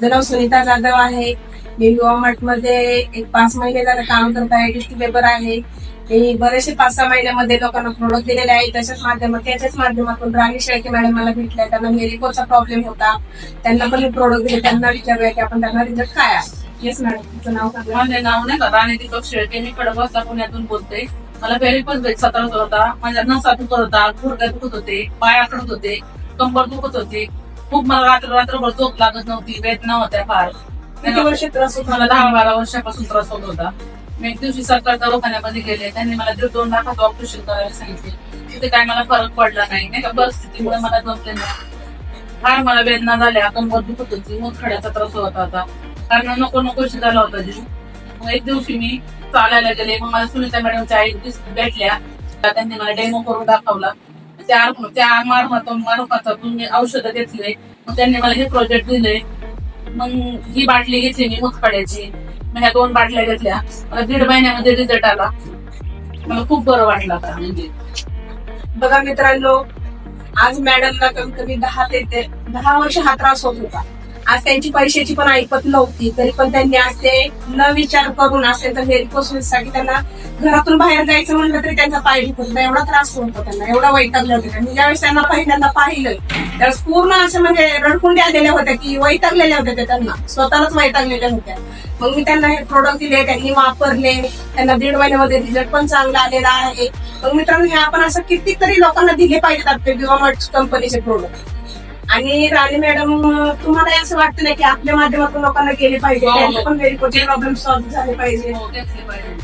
माझं नाव सुनीता जाधव आहे. मी युवा मध्ये एक पाच महिने झालं काम करत आहे. डिस्ट्रिक्ट पेपर आहे. मी बरेचसे पाच सहा महिन्यामध्ये लोकांना प्रोडक्ट दिलेले आहे तशाच माध्यमात त्याच्याच माध्यमातून राणी शेळके मॅडम मला भेटल्या. त्यांना मेरिकोचा प्रॉब्लेम होता. त्यांना पण मी प्रोडक्ट दिले. त्यांना विचारूया की आपण त्यांना रिझल्ट काय आहे. येस मॅडम तुमचं नाव सांगा. माझे नाव नाही का? राणी दीपक शेळके. मी कडबसला पुण्यातून बोलते. मला फेरीपच भेट सतरा होता माझ्या नसा दुखत होता. गुडघ्या दुखत होते. पाय आकडत होते. कंबर दुखत होते. खूप मला रात्र रात्रभर झोप लागत नव्हती वेदना होत्या फार. किती वर्ष त्रास होता मला दहा बारा वर्षापासून त्रास होत होता. मी एक दिवशी सरकार दवाखान्यामध्ये गेले त्यांनी मला दीड दोन लाखाचं ऑपरेशन करायला सांगितले. तिथे काय मला फरक पडला नाही नाही का? परिस्थितीमुळे मला जमले नाही. फार मला वेदना झाल्या कंबर दुखत होती मुतखड्याचा त्रास होत होता. कारण नको नको झाला होता जीव. मग एक दिवशी मी चालायला गेले मग मला सुनीता मॅडमच्या आई भेटल्या. त्यांनी मला डेमो करून दाखवला. त्या त्या मार्फत मी औषधं घेतले मग त्यांनी मला हे प्रोजेक्ट दिले. मग ही बाटली घेतली मी मुतखड्याची मग ह्या दोन बाटल्या घेतल्या. मला दीड महिन्यामध्ये रिझल्ट आला. मला खूप बरं वाटलं आता. म्हणजे? बघा मित्रांनो आज मॅडमला कमीत कमी दहा ते- दहा वर्ष हा त्रास होत होता. आज त्यांची पैशाची पण ऐपत नव्हती तरी पण त्यांनी आज ते न विचार करून आज त्यांचा हेअर त्यांना घरातून बाहेर जायचं म्हणलं तरी त्यांचा पाय दुखत होता एवढा त्रास होतो त्यांना एवढा वैतागलं होतं त्यांनी. ज्यावेळेस त्यांना पहिल्यांदा पाहिलं त्यावेळेस पूर्ण असं म्हणजे रडकुंडी आलेल्या होत्या की वैतागलेल्या होत्या त्या त्यांना स्वतःलाच वैतागलेल्या होत्या. मग मी त्यांना हे प्रोडक्ट दिले त्यांनी वापरले त्यांना दीड महिन्यामध्ये रिझल्ट पण चांगला आलेला आहे. मग मित्रांनो हे आपण असं कितीतरी लोकांना दिले पाहिजेत आपले विवामट कंपनीचे प्रोडक्ट आणि राणी मॅडम तुम्हाला असं वाटतं नाही की आपल्या माध्यमातून लोकांना गेले पाहिजे? हो. त्यांचे पण व्हेरिकोचे प्रॉब्लेम सॉल्व्ह झाले पाहिजे. हो, घेतले पाहिजे.